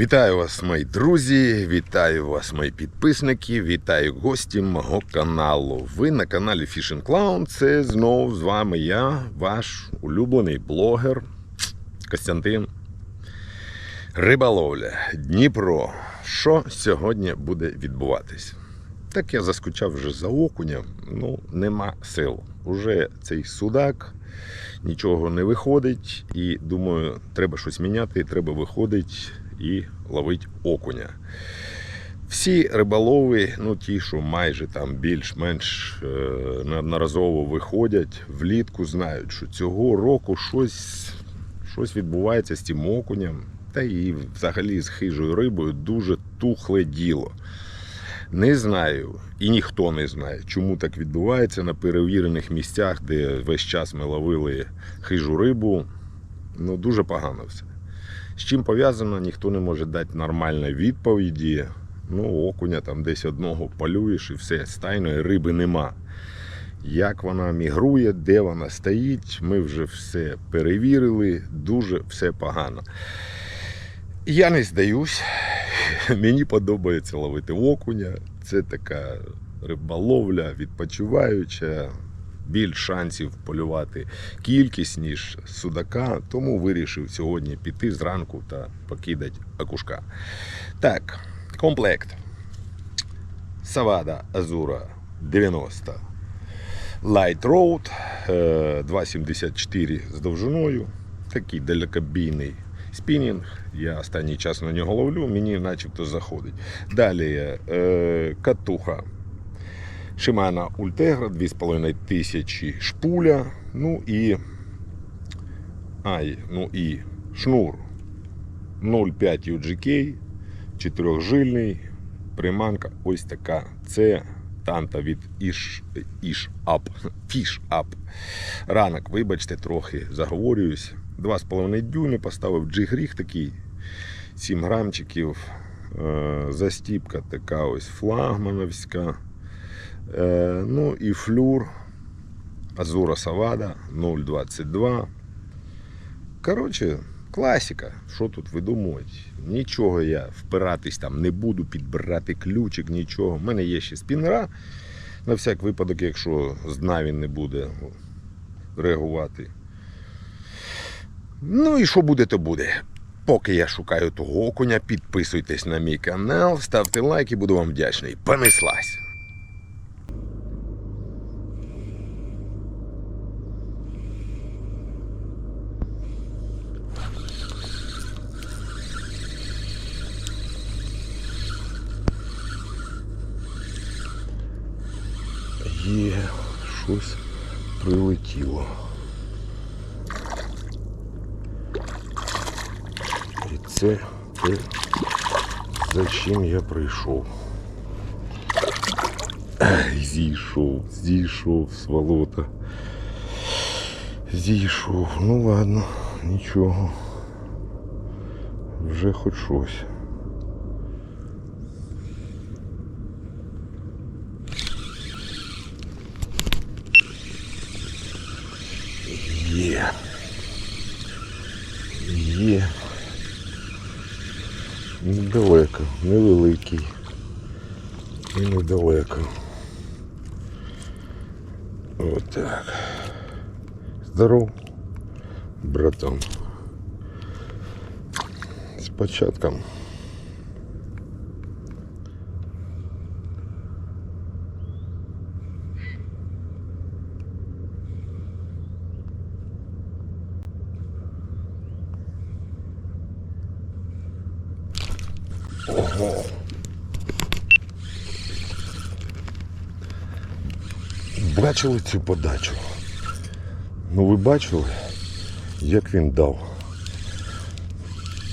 Вітаю вас, мої друзі, вітаю вас, мої підписники, вітаю гості мого каналу. Ви на каналі Fishing Clown. Це знову з вами я, ваш улюблений блогер Костянтин. Риболовля, Дніпро. Що сьогодні буде відбуватись? Так я заскучав вже за окунем, ну нема сил. Уже цей судак, нічого не виходить, і думаю, треба щось міняти, треба виходити і ловити окуня. Всі риболови, ну ті, що майже там більш-менш е, неодноразово виходять влітку, знають, що цього року щось, щось відбувається з тим окунем, та і взагалі з хижою рибою дуже тухле діло. Не знаю, і ніхто не знає, чому так відбувається на перевірених місцях, де весь час ми ловили хижу рибу. Ну, дуже погано все. З чим пов'язано, ніхто не може дати нормальної відповіді. Ну, окуня там десь одного полюєш і все, стайної риби нема. Як вона мігрує, де вона стоїть, ми вже все перевірили, дуже все погано. Я не здаюсь. Мені подобається ловити окуня. Це така риболовля, відпочиваюча, більш шансів полювати кількість, ніж судака. Тому вирішив сьогодні піти зранку та покидати окушка. Так, комплект. Савада Азура 90. Light Road е, 2,74 з довжиною. Такий далекобійний спінінг. Я останній час на нього ловлю, мені начебто заходить. Далі е, катуха. Shimano Ultegra 2500 шпуля. Ну і. Ай, ну і шнур 0,5 UGK, чотирьохжильний, приманка ось така. Це танта від Ish, Ish Up. Fish Up. Ранок, вибачте, трохи заговорююсь. 2,5 дюйми поставив джигріг такий 7 грамчиків. Е, Застіпка така ось флагмановська. Е, Ну і флюр Азура Савада 0,22. Коротше, класика. Що тут видумувати? Нічого я впиратись там не буду, підбирати ключик, нічого. У мене є ще спіннера. На всяк випадок, якщо з дна він не буде реагувати. Ну і що буде, то буде. Поки я шукаю того окуня, підписуйтесь на мій канал, ставте лайк і буду вам вдячний. Понеслась! щось прилетіло. І це те, за чим я прийшов. Ай, Зійшов, зійшов з болота. Зійшов. Ну ладно, нічого. Вже хоч щось. Невеликий. І недалеко. Отак. Здоров, братан. З початком. Бачили цю подачу? Ну ви бачили, як він дав?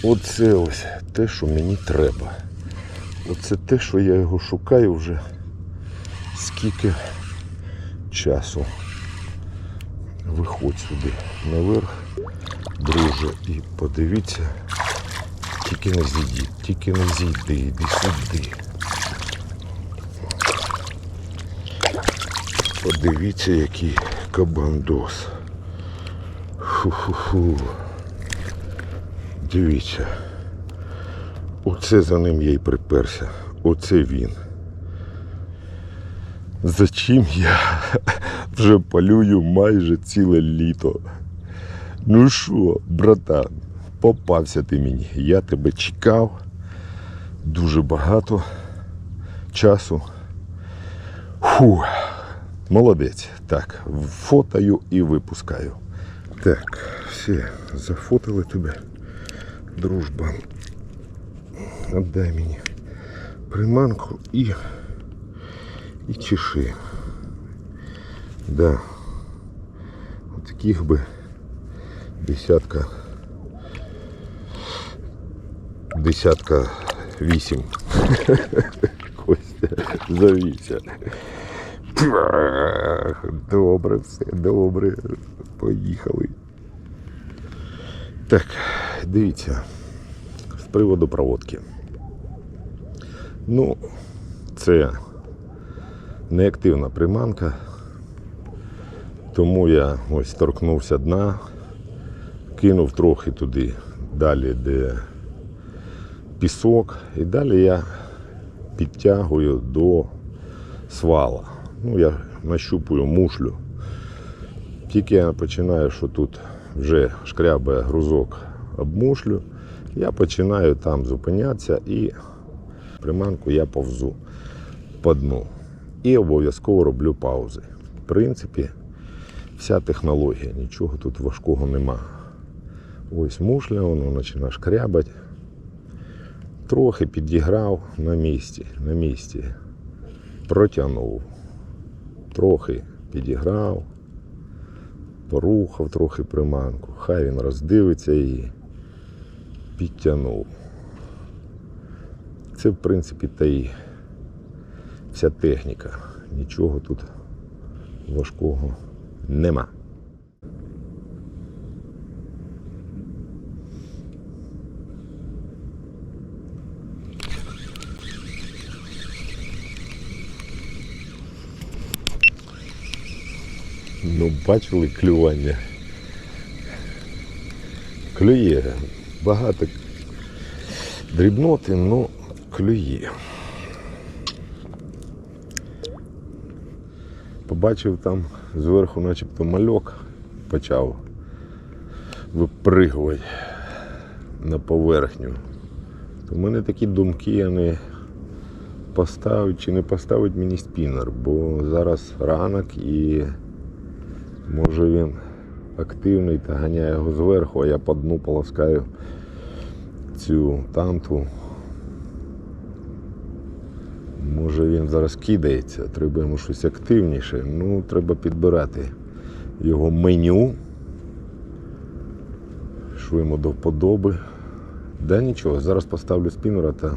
Оце ось те, що мені треба. Оце те, що я його шукаю вже скільки часу. Виходь сюди наверх, друже, і подивіться. Тільки не зійди, тільки не зійди, іди сюди. Подивіться, який кабандос. Фу-фу-фу. Дивіться. Оце за ним я й приперся. Оце він. За чим я вже полюю майже ціле літо. Ну що, братан, попався ти мені. Я тебе чекав дуже багато часу. Фу, молодець. Так, фотою і випускаю. Так, все, зафотили тебе, дружба. Отдай мені приманку і, і чеши. Да. От таких би десятка. Десятка вісім. Костя завівся. Добре, все, добре. Поїхали. Так, дивіться, з приводу проводки. Ну, це неактивна приманка, тому я ось торкнувся дна, кинув трохи туди, далі, де пісок, і далі я підтягую до свала. Ну, я нащупую мушлю. Тільки я починаю, що тут вже шкрябає грузок об мушлю, я починаю там зупинятися і приманку я повзу по дну. І обов'язково роблю паузи. В принципі, вся технологія, нічого тут важкого нема. Ось мушля, воно починає шкрябати. Трохи підіграв на місці, на місці. Протягнув. Трохи підіграв, порухав трохи приманку. Хай він роздивиться і підтягнув. Це, в принципі, та й вся техніка. Нічого тут важкого нема. Ну, бачили клювання. Клює. Багато дрібноти, ну клює. Побачив там зверху начебто мальок почав випригувати на поверхню. В мене такі думки, а не поставить чи не поставить мені спінер, бо зараз ранок і може він активний та ганяє його зверху, а я по дну полоскаю цю танту. Може він зараз кидається, треба йому щось активніше. Ну, треба підбирати його меню, що йому до вподоби. Да нічого, зараз поставлю спінера та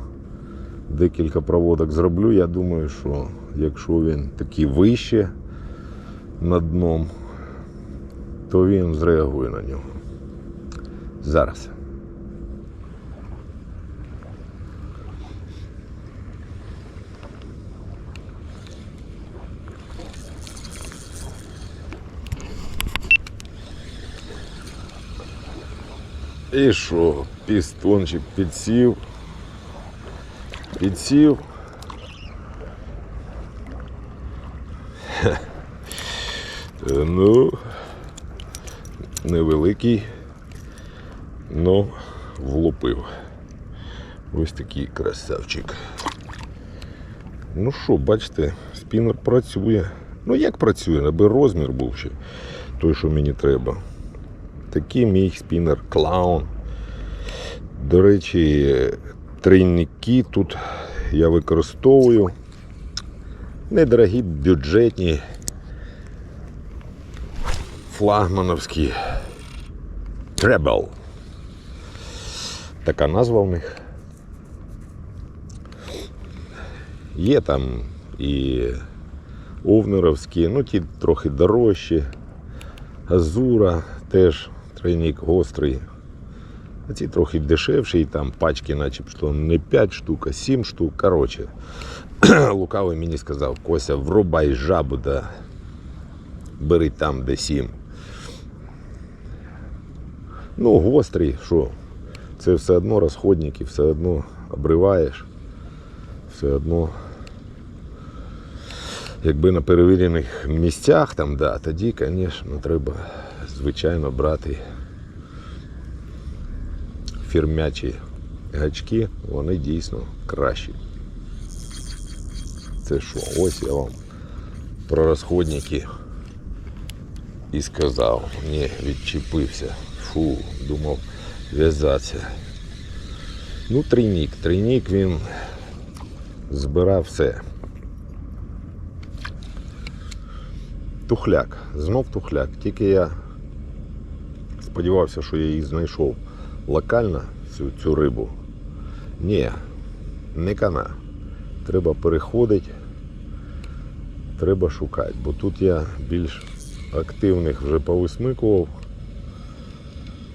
декілька проводок зроблю. Я думаю, що якщо він такий вище над дном, то він зреагує на нього. Зараз. І що, пістончик підсів. Підсів. Е, Ну, невеликий, но влупив. Ось такий красавчик. Ну що, бачите, спінер працює. Ну як працює, аби розмір був ще той, що мені треба. Такий мій спінер клаун. До речі, трійники тут я використовую. Недорогі, бюджетні, флагмановські Treble. Така назва в них. Є там і овнеровські, ну ті трохи дорожчі. Азура теж тройник гострий. А ці трохи дешевші, і там пачки, начебто не 5 штук, а 7 штук. Коротше, лукавий мені сказав, Кося, врубай жабу, да бери там, де 7. Ну, гострий, що? це все одно розходники, все одно обриваєш, все одно. Якби на перевірених місцях там, да, тоді, звісно, треба, звичайно, брати фірмячі гачки, вони дійсно кращі. Це що? Ось я вам про розходники і сказав. Ні, відчепився. Фу, думав в'язатися. Ну, трійник. Трійник він збирав все. Тухляк. Знов тухляк. Тільки я сподівався, що я її знайшов локально, цю, цю рибу. Ні, не кана. Треба переходити, треба шукати, бо тут я більш активних вже повисмикував,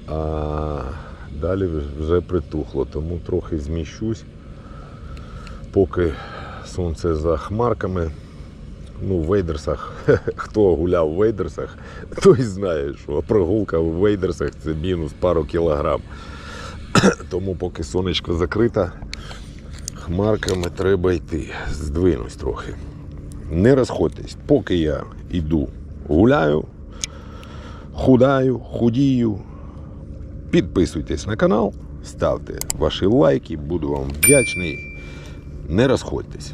а далі вже притухло, тому трохи зміщусь, поки сонце за хмарками. Ну, в Вейдерсах, хто гуляв в Вейдерсах, той знає, що прогулка в Вейдерсах це мінус пару кілограм. Тому поки сонечко закрите, хмарками треба йти. Здвинусь трохи. Не розходьтесь, поки я йду, гуляю, худаю, худію. Підписуйтесь на канал, ставте ваші лайки, буду вам вдячний. Не розходьтесь.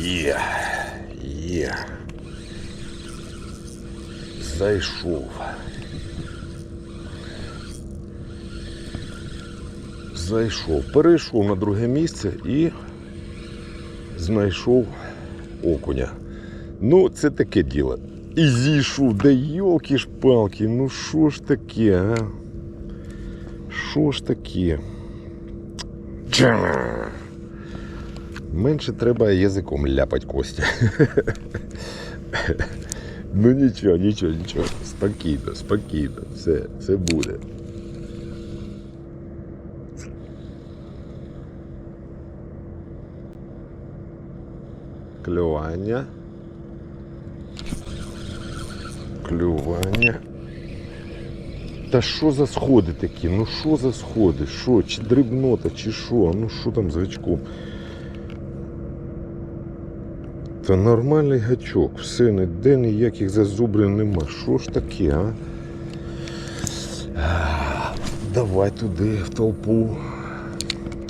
Є, є. Зайшов. Зайшов. Перейшов на друге місце і знайшов окуня. Ну, це таке діло. І зійшов, да йолки ж палки, ну що ж таке, а? Що ж таке? Ча! Менше треба язиком ляпать кості. ну нічого, нічого, нічого. Спокійно, спокійно. Все, все буде. Клювання. Клювання. Та що за сходи такі? Ну що за сходи? Що? Чи дрібнота, чи що? Ну що там з гачком? Та нормальний гачок, все, ніде ніяких зазубрин нема. Що ж таке, а? Давай туди, в толпу.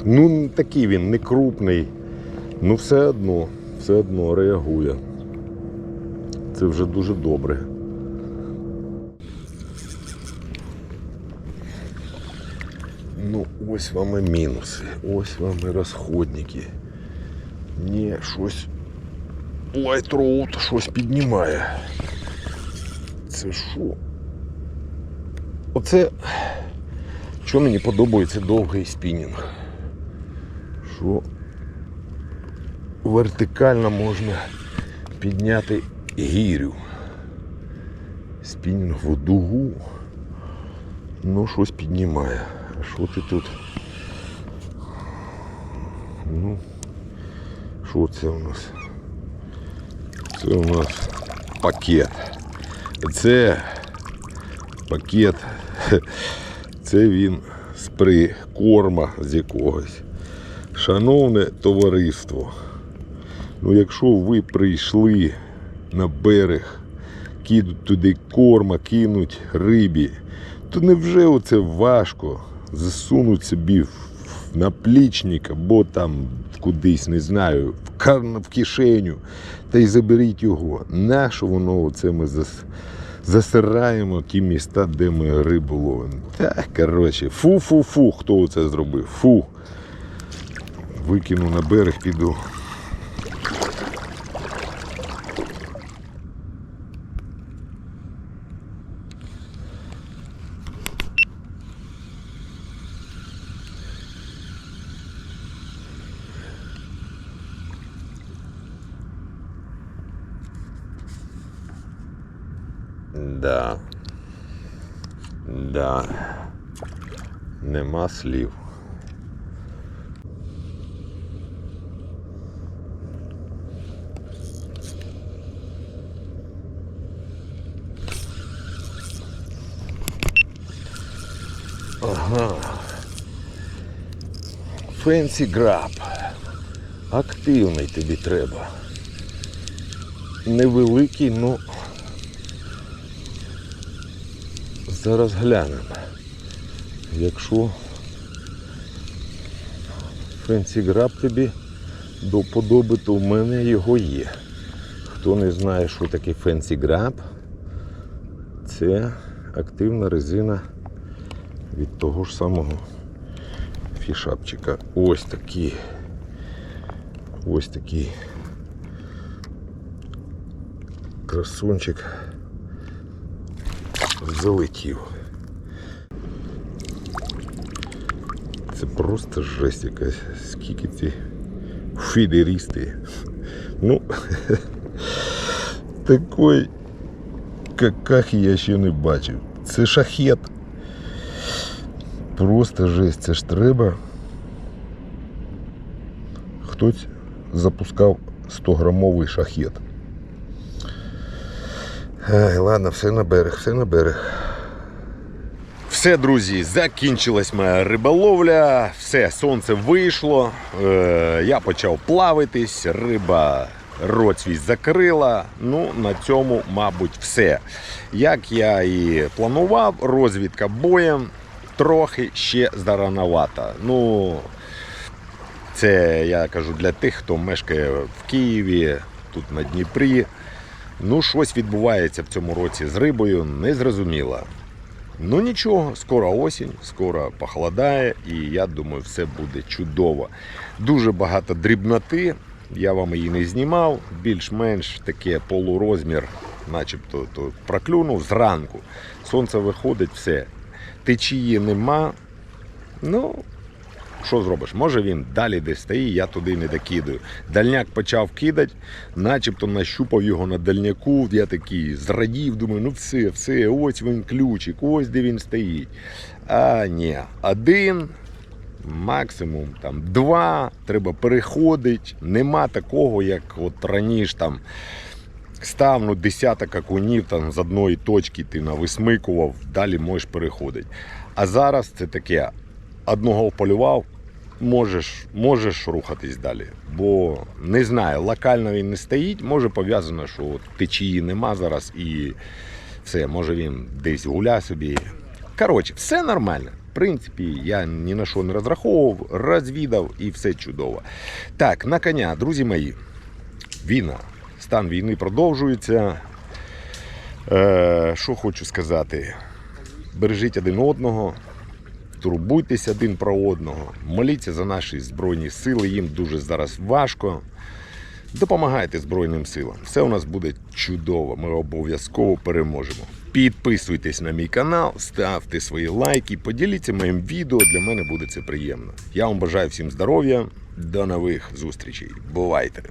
Ну, такий він, не крупний. Ну все одно, все одно реагує. Це вже дуже добре. Ну, ось вам і мінуси, ось вам і розходники. Ні, щось Лайтроут щось піднімає. Це що? Оце що мені подобається довгий спінінг. Що вертикально можна підняти гірю. Спінінгову дугу. Ну, щось піднімає. А що ти тут? Ну, що це у нас? Це у нас пакет. Це пакет. Це він з прикорма з якогось. Шановне товариство, ну якщо ви прийшли на берег, кидуть туди корма, кинуть рибі, то невже оце важко засунуть собі в наплічник або там кудись, не знаю, в, кар... в кишеню, та й заберіть його. Нащо воно оце ми зас... засираємо ті міста, де ми рибу ловимо. Так, коротше, фу-фу-фу, хто це зробив? Фу. Викину на берег, піду. Да. Да. Нема слів. Ага. Фенсі граб. Активний тобі треба. Невеликий, ну... Но... Зараз глянемо. Якщо Фенсі граб тобі до подоби, то в мене його є. Хто не знає, що таке Фенсі граб, це активна резина від того ж самого фішапчика. Ось такий. Ось такий красунчик залетів. Це просто жесть якась. Скільки ці фідерісти. Ну, такой какахи я ще не бачив. Це шахет. Просто жесть, це ж треба. Хтось запускав 100-грамовий шахет. Ай, ладно, все на берег, все на берег. Все, друзі, закінчилась моя риболовля. Все, сонце вийшло. Е, я почав плавитись, риба рот свій закрила. Ну, на цьому, мабуть, все. Як я і планував, розвідка боєм трохи ще зарановата. Ну, це я кажу для тих, хто мешкає в Києві, тут на Дніпрі. Ну, щось відбувається в цьому році з рибою, незрозуміло. Ну нічого, скоро осінь, скоро похолодає, і я думаю, все буде чудово. Дуже багато дрібноти. Я вам її не знімав, більш-менш таке полурозмір, начебто то проклюнув зранку. Сонце виходить, все. Течії нема. Ну, що зробиш? Може він далі десь стоїть, я туди не докидаю. Дальняк почав кидати, начебто нащупав його на дальняку. Я такий зрадів, думаю, ну все, все, ось він ключик, ось де він стоїть. А ні, один, максимум там два, треба переходити. Нема такого, як от раніше там. Став ну, десяток окунів там, з одної точки ти нависмикував, далі можеш переходити. А зараз це таке, одного полював, можеш, можеш рухатись далі. Бо не знаю, локально він не стоїть, може пов'язано, що течії нема зараз і все, може він десь гуля собі. Коротше, все нормально. В принципі, я ні на що не розраховував, розвідав і все чудово. Так, на коня, друзі мої, війна. Стан війни продовжується. Е, що хочу сказати? Бережіть один одного, турбуйтесь один про одного, моліться за наші Збройні сили, їм дуже зараз важко. Допомагайте Збройним силам. Все у нас буде чудово. Ми обов'язково переможемо. Підписуйтесь на мій канал, ставте свої лайки, поділіться моїм відео. Для мене буде це приємно. Я вам бажаю всім здоров'я. До нових зустрічей. Бувайте!